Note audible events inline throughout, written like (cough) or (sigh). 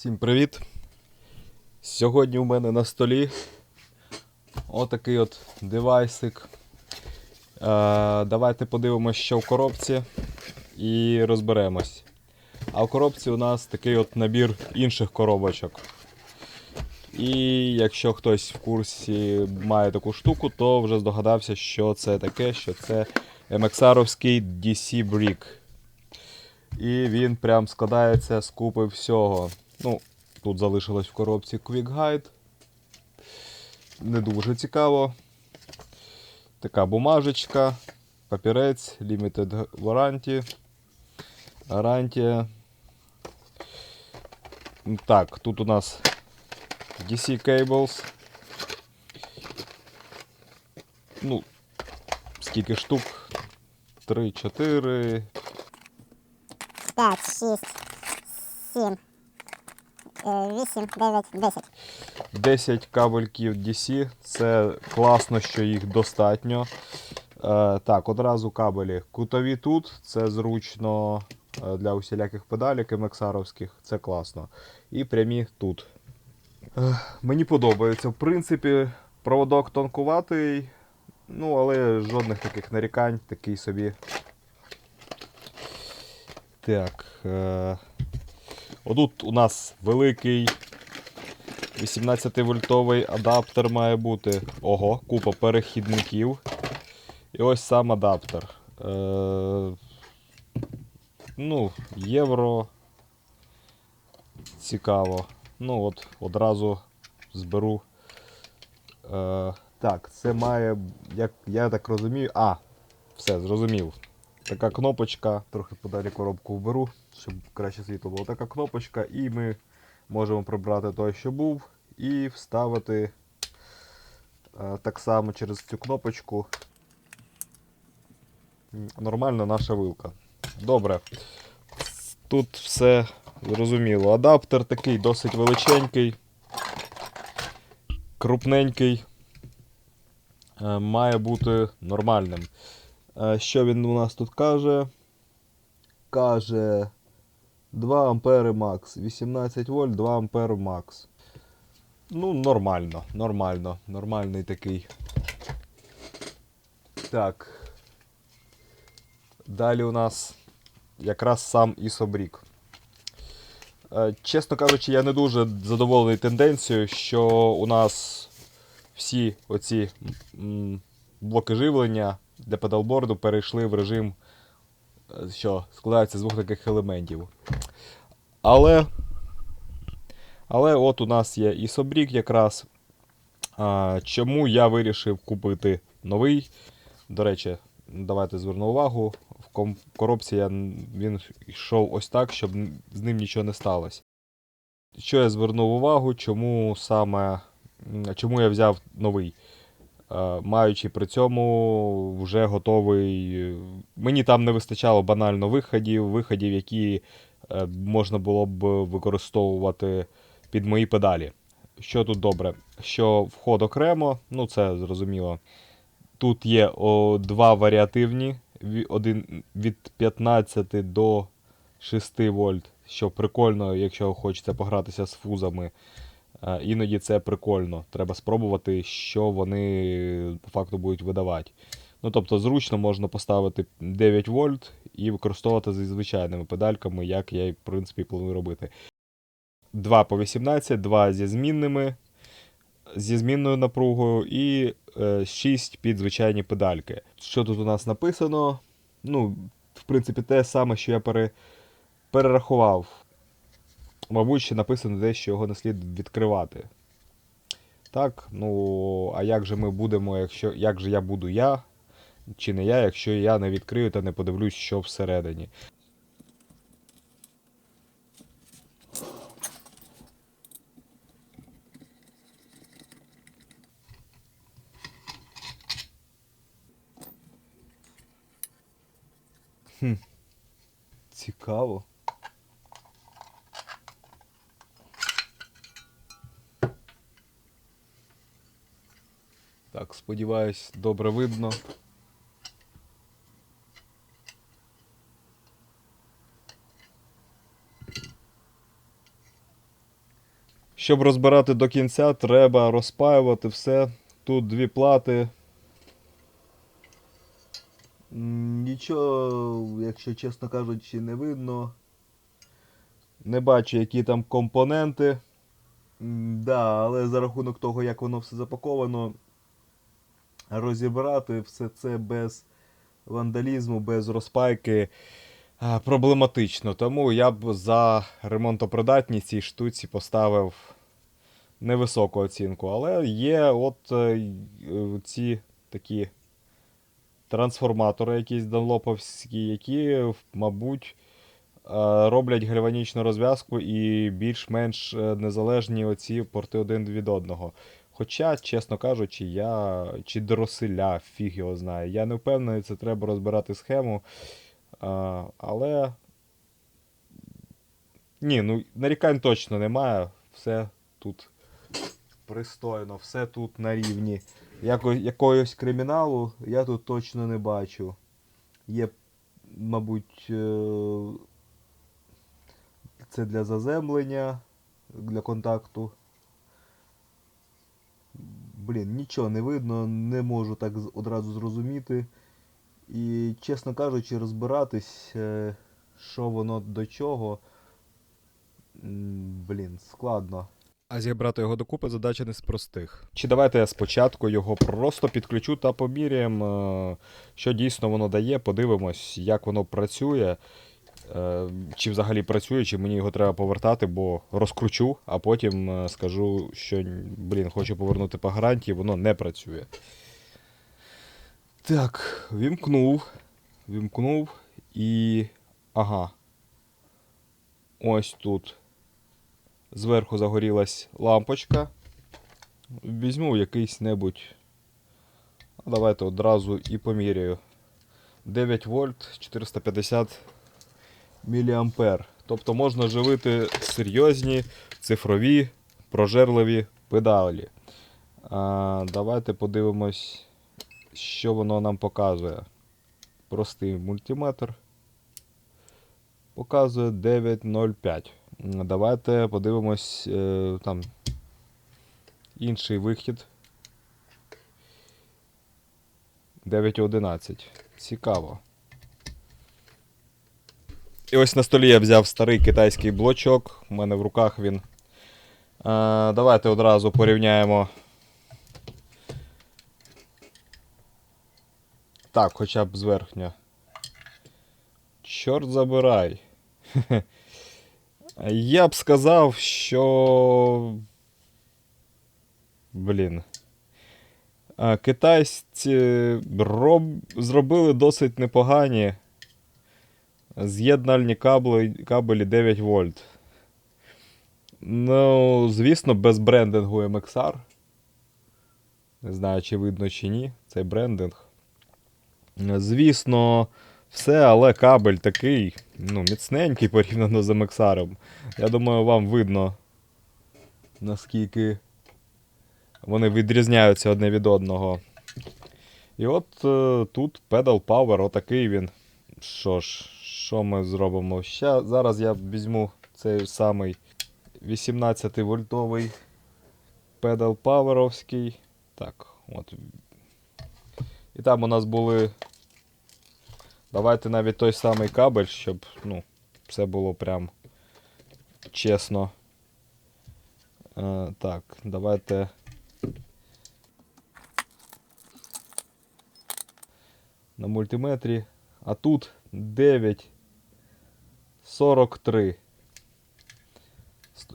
Всім привіт! Сьогодні у мене на столі отакий от девайсик. Е, давайте подивимось, що в коробці і розберемось. А в коробці у нас такий от набір інших коробочок. І якщо хтось в курсі має таку штуку, то вже здогадався, що це таке, що це MXR-овський DC Brick. І він прям складається з купи всього. Ну, тут залишилось в коробці Quick Guide. Не дуже цікаво. Така бумажечка, папірець, Limited Warranty. Гарантія. Так, тут у нас DC Cables. Ну, скільки штук? 3, 4, 5, 6, 7, 8, 9, 10. 10 кабельків DC. Це класно, що їх достатньо. Е, так, одразу кабелі кутові тут. Це зручно е, для усіляких педалік MXR-овських. Це класно. І прямі тут. Е, мені подобається. В принципі, проводок тонкуватий. Ну, але жодних таких нарікань, такий собі. Так. Отут у нас великий 18-вольтовий адаптер має бути. Ого, купа перехідників. І ось сам адаптер. Е, ну, євро. Цікаво. Ну от, одразу зберу. Е, так, це має, як я так розумію. А, все, зрозумів. Така кнопочка, трохи подалі коробку вберу, щоб краще світло було. Така кнопочка, і ми можемо прибрати той, що був, і вставити е, так само через цю кнопочку. Нормальна наша вилка. Добре. Тут все зрозуміло. Адаптер такий досить величенький, крупненький. Е, Має бути нормальним. Е, Що він у нас тут каже? Каже 2 ампери макс, 18 вольт, 2 ампери макс. Ну, нормально, нормально, нормальний такий. Так. Далі у нас якраз сам ісобрік. Е, Чесно кажучи, я не дуже задоволений тенденцією, що у нас всі оці блоки живлення для педалборду перейшли в режим, що складається з двох таких елементів. Але, але от у нас є і Собрік якраз. А, чому я вирішив купити новий. До речі, давайте зверну увагу. В коробці я, він йшов ось так, щоб з ним нічого не сталося. Що я звернув увагу, чому саме чому я взяв новий? Е, маючи при цьому вже готовий. Мені там не вистачало банально виходів, виходів, які е, можна було б використовувати під мої педалі. Що тут добре? Що вход окремо, ну це зрозуміло. Тут є о, два варіативні, один від 15 до 6 вольт, що прикольно, якщо хочеться погратися з фузами. Е, Іноді це прикольно. Треба спробувати, що вони по факту будуть видавати. Ну, тобто, зручно можна поставити 9 вольт і використовувати зі звичайними педальками, як я, в принципі, планую робити. 2 по 18, 2 зі змінними, зі змінною напругою і е, 6 під звичайні педальки. Що тут у нас написано? Ну, в принципі, те саме, що я пере, перерахував. Мабуть, ще написано те, що його не слід відкривати. Так, ну, а як же ми будемо, якщо. Як же я буду я, чи не я, якщо я не відкрию та не подивлюсь, що всередині. Хм. Цікаво. Так, сподіваюсь, добре видно. Щоб розбирати до кінця, треба розпаювати все. Тут дві плати. Нічого, якщо чесно кажучи, не видно. Не бачу, які там компоненти. Да, але за рахунок того, як воно все запаковано, розібрати все це без вандалізму, без розпайки проблематично. Тому я б за ремонтопридатність цій штуці поставив невисоку оцінку. Але є от е, ці такі трансформатори, якісь данлоповські, які, мабуть, е, роблять гальванічну розв'язку і більш-менш е, незалежні оці порти один від одного. Хоча, чесно кажучи, я чи дороселя, фіг його знає. Я не впевнений, це треба розбирати схему. А, але. Ні, ну нарікань точно немає. Все тут пристойно, все тут на рівні. Яко, якогось криміналу я тут точно не бачу. Є, мабуть, е, це для заземлення, для контакту. Блін, нічого не видно, не можу так одразу зрозуміти. І, чесно кажучи, розбиратись, е, що воно до чого. Блін, складно. А зібрати його докупи задача не з простих. Чи давайте я спочатку його просто підключу та поміряємо, е, що дійсно воно дає, подивимось, як воно працює. Е, Чи взагалі працює, чи мені його треба повертати, бо розкручу, а потім е, скажу, що блін, хочу повернути по гарантії, воно не працює. Так, вімкнув. Вімкнув і. Ага. Ось тут. Зверху загорілась лампочка. Візьму якийсь небудь. Давайте одразу і поміряю. 9 вольт 450 міліампер. Тобто можна живити серйозні цифрові прожерливі педалі. А, давайте подивимось, що воно нам показує. Простий мультиметр. Показує 9.05. Давайте подивимось е, там інший вихід. 9.11. Цікаво. І ось на столі я взяв старий китайський блочок. У мене в руках він. Е, давайте одразу порівняємо. Так, хоча б зверхня. Чорт забирай. (laughs) Я б сказав, що. Блін. Китайці роб... зробили досить непогані з'єднальні кабелі, кабелі 9 вольт. Ну, звісно, без брендингу MXR. Не знаю, чи видно, чи ні. Цей брендинг. Звісно, все, але кабель такий, ну, міцненький порівняно з MXR. Я думаю, вам видно, наскільки вони відрізняються одне від одного. І от е, тут Pedal Power, отакий він. Що ж, що ми зробимо? Ще, Зараз я візьму цей самий 18-вольтовий педал паверовський. Так, от. І там у нас були. Давайте навіть той самий кабель, щоб ну, все було прям чесно. Е, Так, давайте. На мультиметрі. А тут 9 43.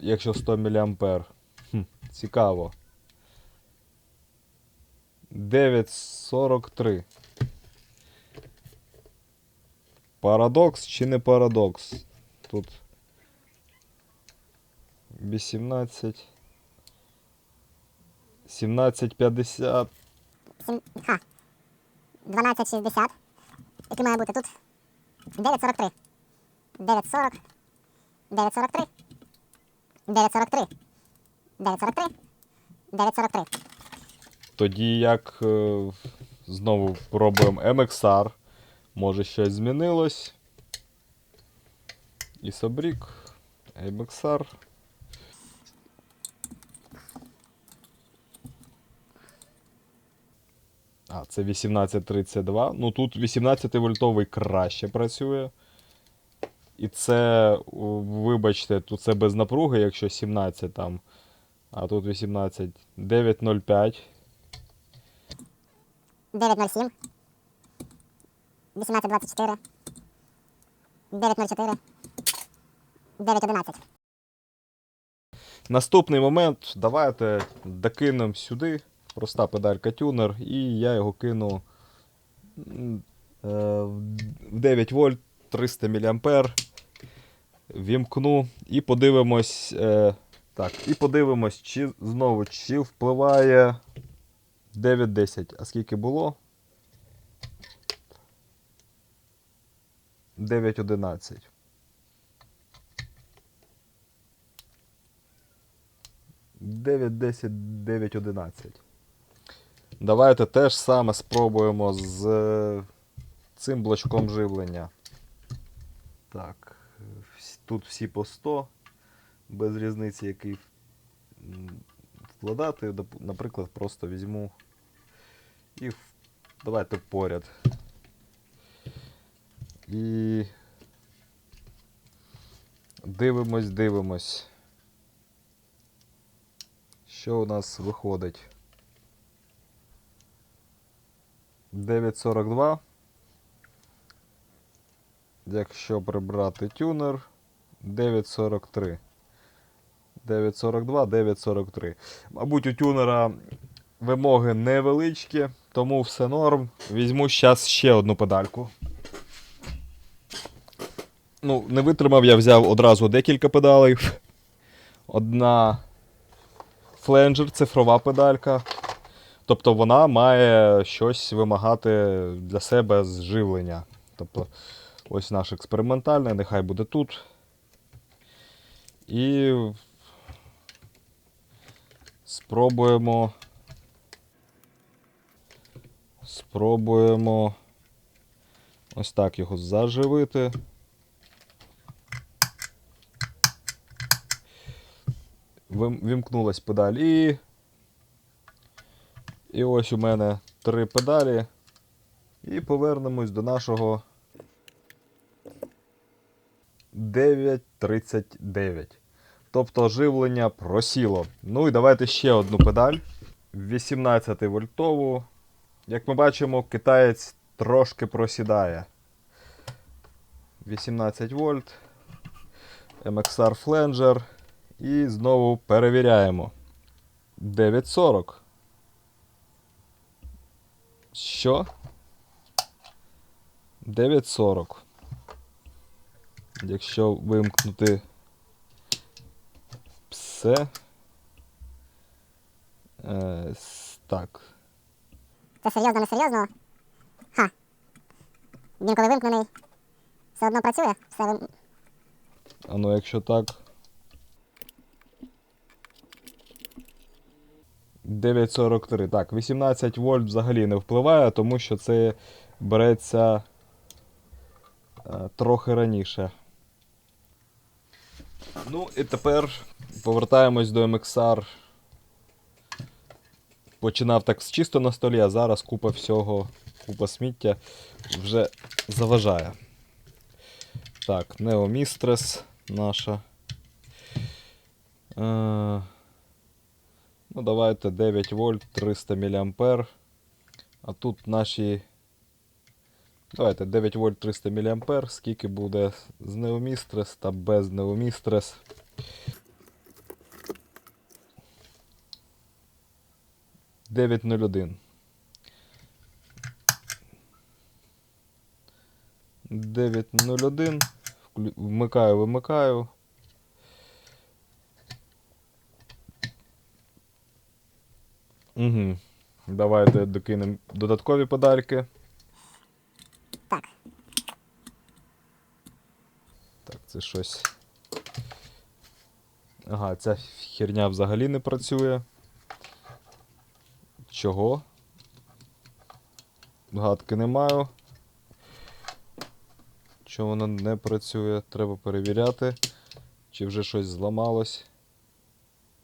Якщо 100 мА. Хм, Цікаво. 943. Парадокс чи не парадокс? Тут 18. 1750. 7, ха. 1260. Який має бути тут? 943. 940, 943, 943, 943, 943. Тоді як е, знову пробуємо ем MXR. Може щось змінилось. Ісобрік, ем MXR. А, це 1832. Ну тут 18 вольтовий краще працює. І це, вибачте, тут це без напруги, якщо 17 там. А тут 18. 905. 907. 1824. 904. 911. Наступний момент. Давайте докинемо сюди. Проста педалька тюнер, і я його кину е, в 9 вольт 300 мА. Вімкну і подивимось. Е, так, і подивимось, чи знову чи впливає 9-10. А скільки було? 9-11. Дев'ять, десять, дев'ять, одинадцять. Давайте теж саме спробуємо з е, цим блочком живлення. Так, тут всі по 100, без різниці, який вкладати. Наприклад, просто візьму і давайте поряд. І дивимось, дивимось. Що у нас виходить? 9.42. Якщо прибрати тюнер, 9.43. 9.42, 9.43. Мабуть, у тюнера вимоги невеличкі, тому все норм. Візьму зараз ще одну педальку. Ну, не витримав, я взяв одразу декілька педалей. Одна фленджер, цифрова педалька. Тобто вона має щось вимагати для себе з живлення. Тобто, ось наш експериментальний, нехай буде тут. І спробуємо. Спробуємо ось так його заживити. Вімкнулась педаль і. І ось у мене три педалі. І повернемось до нашого 9.39. Тобто живлення просіло. Ну і давайте ще одну педаль. 18 вольтову. Як ми бачимо, китаєць трошки просідає. 18 вольт. MXR Flanger. І знову перевіряємо. 940. Що? 940. Якщо вимкнути все. Е, так. Це серйозно, не серйозно. Ха. Він коли вимкнений. Все одно працює. Все вим... А ну якщо так. 9.43. Так, 18 вольт взагалі не впливає, тому що це береться е, трохи раніше. Ну і тепер повертаємось до MXR. Починав так чисто на столі, а зараз купа всього, купа сміття вже заважає. Так, Mistress наша. Е, ну, давайте 9 вольт, 300 мА. А тут наші. Давайте 9 вольт 300 мА. Скільки буде з Mistress та без Mistress. Дев'ять нуль один. Дев'ять нуль один. Вмикаю, вимикаю. Угу. Давайте докинемо додаткові педальки. Так. Так, це щось. Ага, ця херня взагалі не працює. Чого? Гадки не маю. Чого воно не працює? Треба перевіряти, чи вже щось зламалось.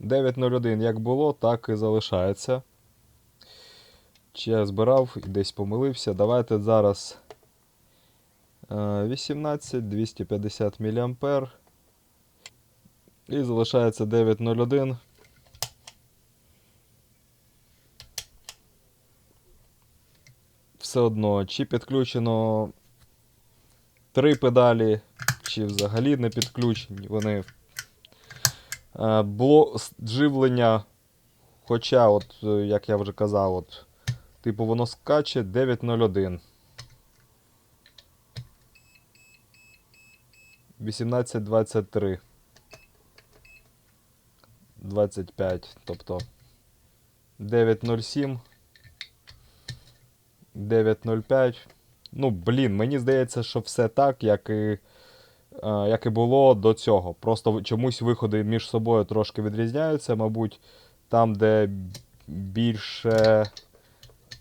9.01 як було, так і залишається. Чи я збирав і десь помилився. Давайте зараз 18 250 мА. І залишається 901. Все одно, чи підключено три педалі, чи взагалі не підключені. Вони е, живлення. Хоча, от, е, як я вже казав, от, типу воно скаче 901. 1823. 25, тобто 907. 905. Ну, блін, мені здається, що все так, як і, е, як і було до цього. Просто чомусь виходи між собою трошки відрізняються, мабуть, там, де більше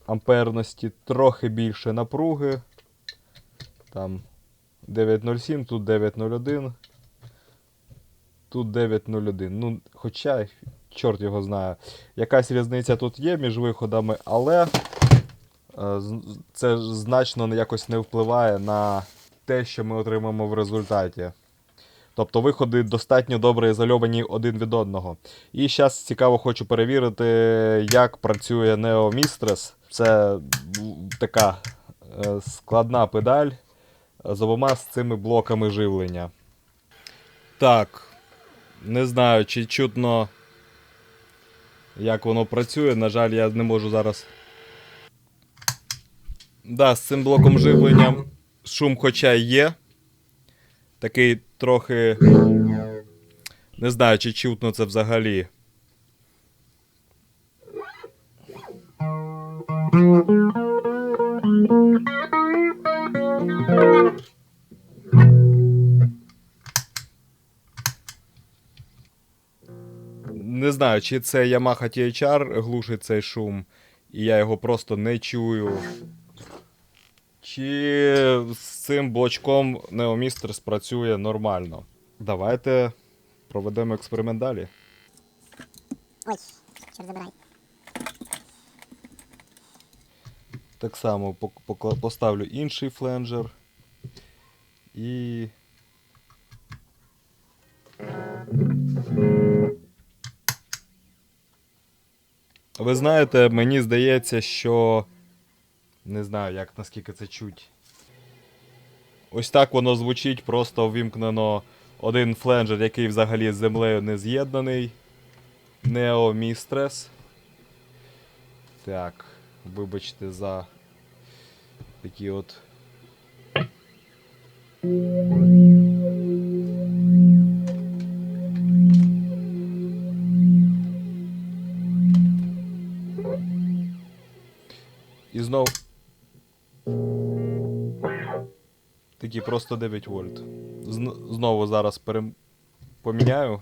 амперності, трохи більше напруги. Там 907, тут 901. Тут 901. Ну, хоча, чорт його знає. Якась різниця тут є між виходами, але е, це значно якось не впливає на те, що ми отримаємо в результаті. Тобто виходи достатньо добре ізольовані один від одного. І зараз цікаво хочу перевірити, як працює Neo Mistress. Це така е, складна педаль з обома з цими блоками живлення. Так. Не знаю, чи чутно, як воно працює. На жаль, я не можу зараз. Да, з цим блоком живлення шум хоча є. Такий трохи. Не знаю, чи чутно це взагалі. Не знаю, чи це Yamaha THR глушить цей шум, і я його просто не чую. Чи з цим блочком Neomister спрацює нормально. Давайте проведемо експеримент далі. Ой, чорт забирай. Так само поставлю інший фленджер. І. Ви знаєте, мені здається, що. Не знаю, як наскільки це чуть. Ось так воно звучить, просто ввімкнено один фленджер, який взагалі з землею не з'єднаний. Neo Mistress. Так, вибачте за такі от. І знов. Такі просто 9 вольт. Знову зараз перем... поміняю.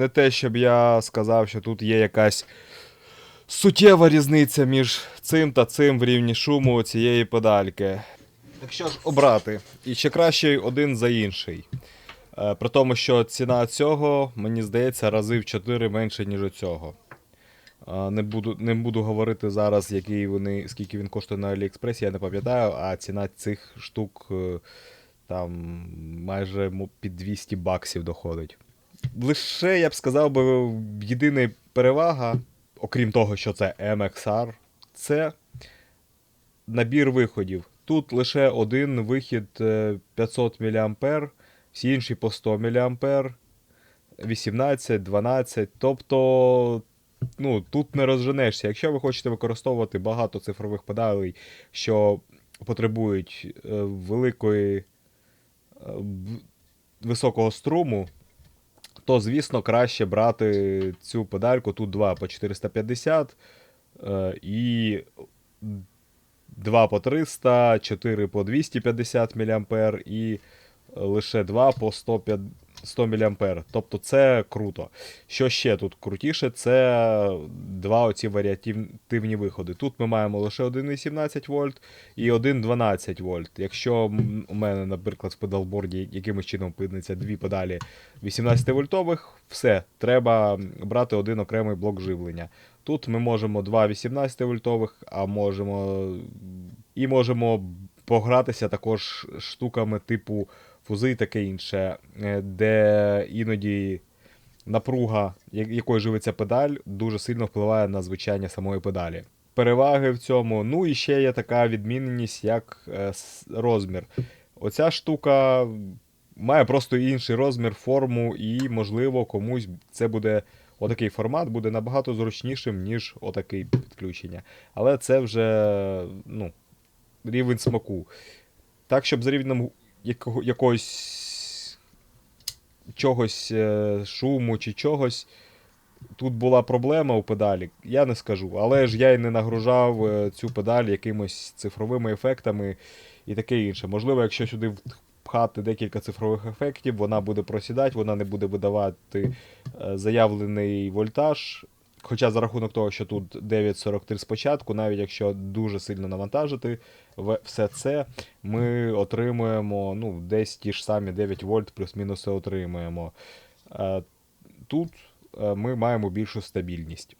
Не те, щоб я сказав, що тут є якась суттєва різниця між цим та цим в рівні шуму цієї педальки. Якщо ж обрати, і ще краще один за інший. Е, При тому, що ціна цього, мені здається, рази в 4 менше, ніж цього. Е, Не буду, не буду говорити зараз, який вони, скільки він коштує на Аліекспресі, я не пам'ятаю, а ціна цих штук е, там майже під 200 баксів доходить. Лише, я б сказав би, єдина перевага, окрім того, що це MXR, це набір виходів. Тут лише один вихід е, 500 мА, всі інші по 100 мА, 18, 12. Тобто, ну, тут не розженешся. Якщо ви хочете використовувати багато цифрових педалей, що потребують е, великої е, високого струму, то, звісно, краще брати цю педальку. Тут 2 по 450 е, і 2 по 300, 4 по 250 мА і лише 2 по 100, 100 мА. Тобто це круто. Що ще тут крутіше, це два оці варіативні виходи. Тут ми маємо лише 1,17 вольт і 1,12 вольт. Якщо у мене, наприклад, в педалборді якимось чином пиниться дві педалі 18 вольтових, все, треба брати один окремий блок живлення. Тут ми можемо два 18 вольтових, а можемо і можемо погратися також штуками типу фузи і таке інше, е, де іноді напруга, якою живиться педаль, дуже сильно впливає на звучання самої педалі. Переваги в цьому. Ну і ще є така відмінність, як е, розмір. Оця штука має просто інший розмір, форму, і, можливо, комусь це буде. Отакий формат буде набагато зручнішим, ніж отакий підключення. Але це вже ну, рівень смаку. Так, щоб за рівнем якого, якогось чогось е, шуму чи чогось. Тут була проблема у педалі, я не скажу. Але ж я й не нагружав е, цю педаль якимось цифровими ефектами і таке інше. Можливо, якщо сюди впхати декілька цифрових ефектів, вона буде просідати, вона не буде видавати е, заявлений вольтаж. Хоча за рахунок того, що тут 9.43 спочатку, навіть якщо дуже сильно навантажити все це, ми отримуємо ну, десь ті ж самі 9 вольт плюс-мінус отримуємо. Е, Тут е, ми маємо більшу стабільність.